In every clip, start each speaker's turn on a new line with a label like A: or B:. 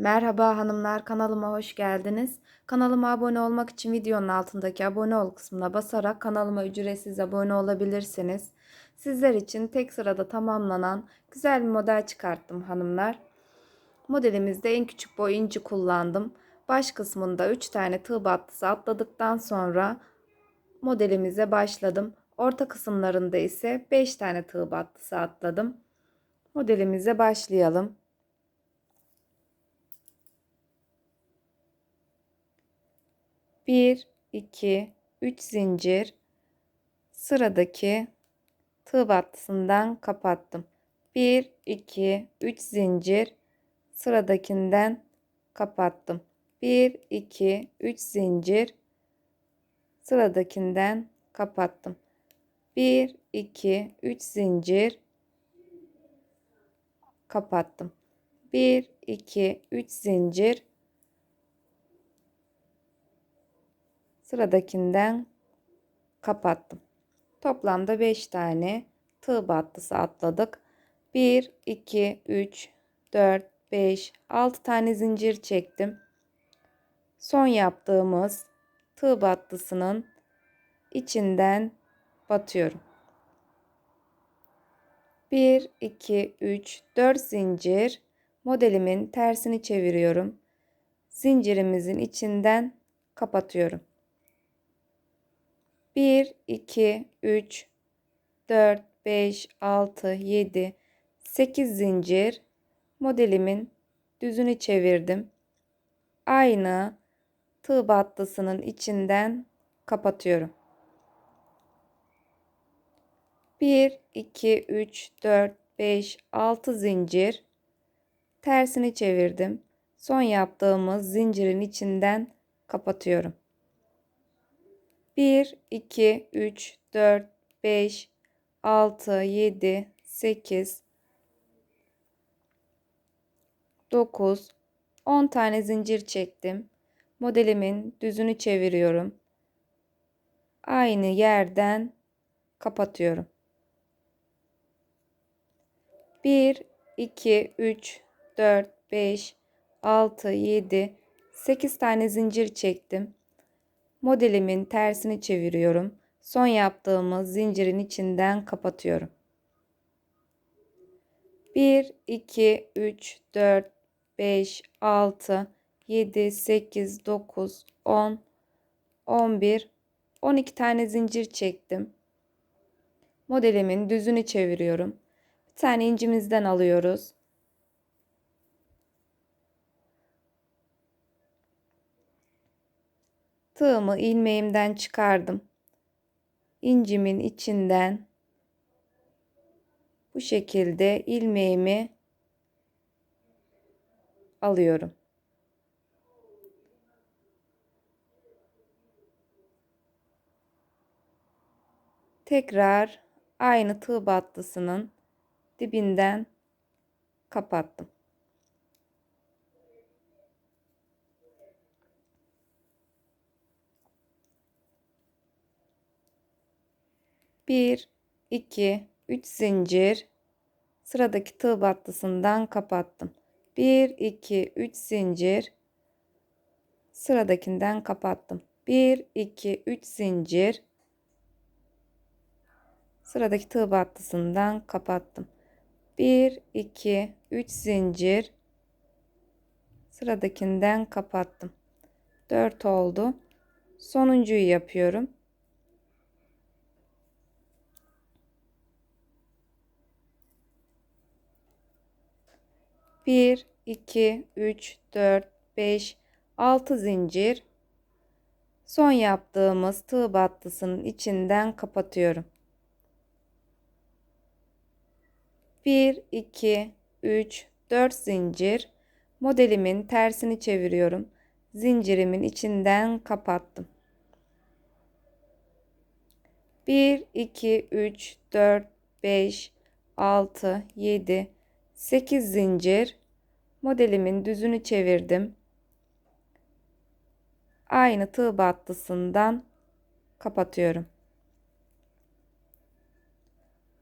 A: Merhaba hanımlar kanalıma hoş geldiniz. Kanalıma abone olmak için videonun altındaki abone ol kısmına basarak kanalıma ücretsiz abone olabilirsiniz. Sizler için tek sırada tamamlanan güzel bir model çıkarttım hanımlar. Modelimizde en küçük boy inci kullandım. Baş kısmında 3 tane tığ battısı atladıktan sonra modelimize başladım. Orta kısımlarında ise 5 tane tığ battısı atladım. Modelimize başlayalım. Bir, iki, üç zincir sıradaki tığ battısından kapattım. Bir, iki, üç zincir sıradakinden kapattım. Bir, iki, üç zincir sıradakinden kapattım. Bir, iki, üç zincir kapattım. Bir, iki, üç zincir sıradakinden kapattım. Toplamda 5 tane tığ battısı atladık. 1, 2, 3, 4, 5, 6 tane zincir çektim. Son yaptığımız tığ battısının içinden batıyorum. 1, 2, 3, 4 zincir modelimin tersini çeviriyorum. Zincirimizin içinden kapatıyorum. 1, 2, 3, 4, 5, 6, 7, 8 zincir modelimin düzünü çevirdim. Aynı tığ battısının içinden kapatıyorum. 1, 2, 3, 4, 5, 6 zincir tersini çevirdim. Son yaptığımız zincirin içinden kapatıyorum. 1, 2, 3, 4, 5, 6, 7, 8, 9, 10 tane zincir çektim. Modelimin düzünü çeviriyorum. Aynı yerden kapatıyorum. 1, 2, 3, 4, 5, 6, 7, 8 tane zincir çektim. Modelimin tersini çeviriyorum. Son yaptığımız zincirin içinden kapatıyorum. 1, 2, 3, 4, 5, 6, 7, 8, 9, 10, 11, 12 tane zincir çektim. Modelimin düzünü çeviriyorum. Bir tane incimizden alıyoruz. Tığımı ilmeğimden çıkardım. İncimin içinden bu şekilde ilmeğimi alıyorum. Tekrar aynı tığ battısının dibinden kapattım. Bir, iki, üç zincir sıradaki tığ battısından kapattım. Bir, iki, üç zincir sıradakinden kapattım. Bir, iki, üç zincir sıradaki tığ battısından kapattım. 1 2 3 zincir sıradakinden kapattım. 4 oldu. Sonuncuyu yapıyorum. Bir, iki, üç, dört, beş, altı zincir. Son yaptığımız tığ battısının içinden kapatıyorum. 1, 2, 3, 4 zincir. Modelimin tersini çeviriyorum. Zincirimin içinden kapattım. 1, 2, 3, 4, 5, 6, 7, 8 zincir. Modelimin düzünü çevirdim. Aynı tığ battısından kapatıyorum.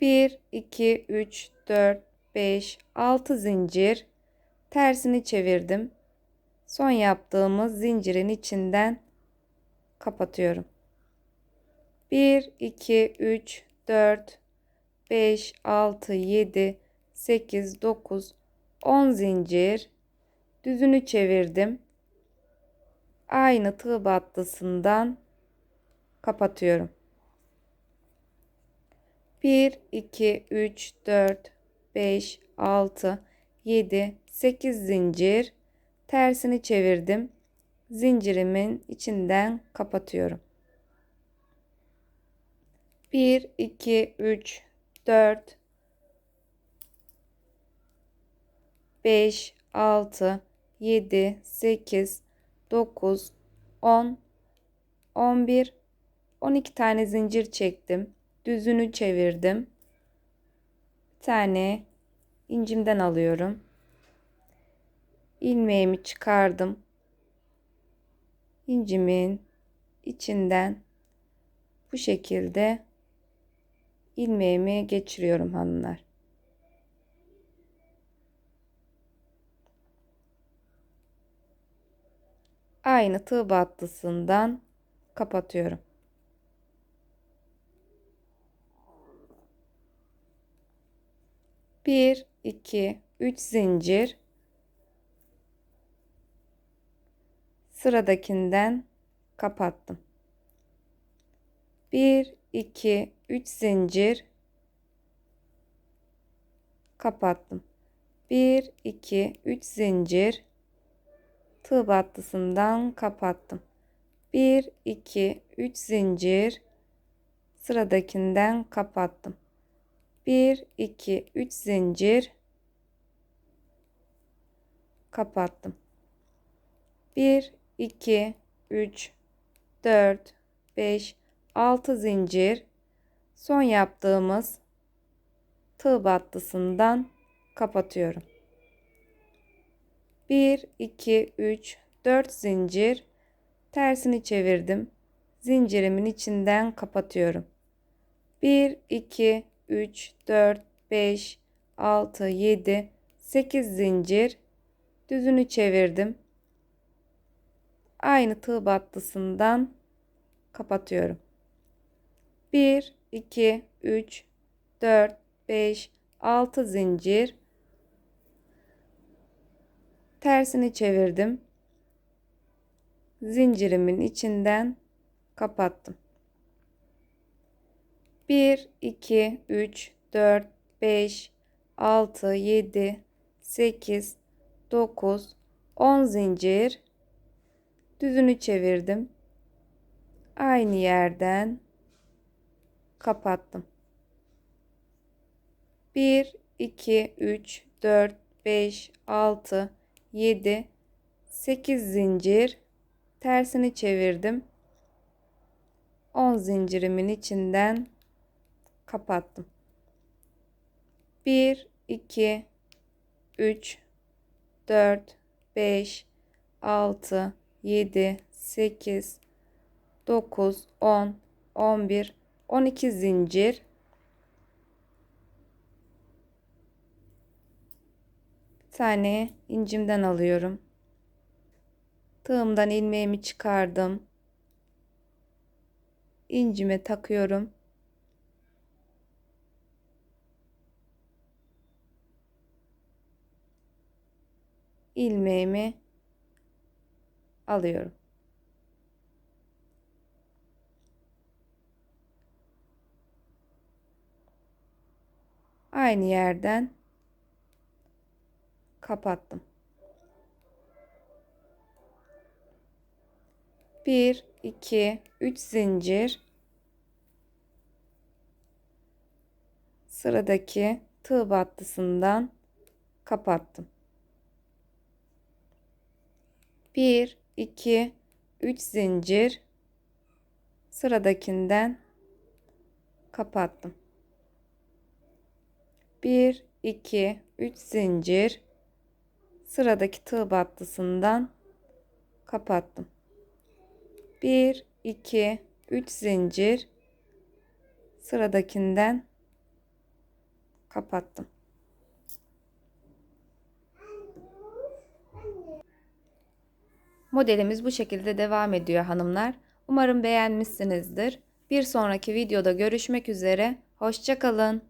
A: 1, 2, 3, 4, 5, 6 zincir tersini çevirdim. Son yaptığımız zincirin içinden kapatıyorum. 1 2 3 4 5 6 7 8 9 10 zincir düzünü çevirdim. Aynı tığ battısından kapatıyorum. 1 2 3 4 5 6 7 8 zincir tersini çevirdim. Zincirimin içinden kapatıyorum. 1 2 3 4 5 6 7 8 9 10 11 12 tane zincir çektim. Düzünü çevirdim. Bir tane incimden alıyorum. ilmeğimi çıkardım. İncimin içinden bu şekilde ilmeğimi geçiriyorum hanımlar. Aynı tığ battısından kapatıyorum. Bir, iki, üç zincir sıradakinden kapattım. 1 2 3 zincir kapattım. 1 2 3 zincir tığ battısından kapattım. 1 2 3 zincir sıradakinden kapattım. 1 2 3 zincir kapattım. 1 2 3 4 5 6 zincir son yaptığımız tığ battısından kapatıyorum. 1 2 3 4 zincir tersini çevirdim. Zincirimin içinden kapatıyorum. 1 2 3 4 5 6 7 8 zincir düzünü çevirdim. Aynı tığ battısından kapatıyorum. 1 2 3 4 5 6 zincir tersini çevirdim. Zincirimin içinden kapattım. 1 2 3 4 5 6 7 8 9 10 zincir düzünü çevirdim. Aynı yerden kapattım. 1 2 3 4 5 6 7 8 zincir tersini çevirdim. 10 zincirimin içinden kapattım. 1 2 3 4 5 6 7 8 9 10 11 12 zincir tane incimden alıyorum. Tığımdan ilmeğimi çıkardım. İncime takıyorum. ilmeğimi alıyorum. Aynı yerden kapattım. 1 2 3 zincir sıradaki tığ battısından kapattım. 1 2 3 zincir sıradakinden kapattım. 1 2 3 zincir sıradaki tığ battısından kapattım. 1 2 3 zincir sıradakinden kapattım. Modelimiz bu şekilde devam ediyor hanımlar. Umarım beğenmişsinizdir. Bir sonraki videoda görüşmek üzere. Hoşçakalın.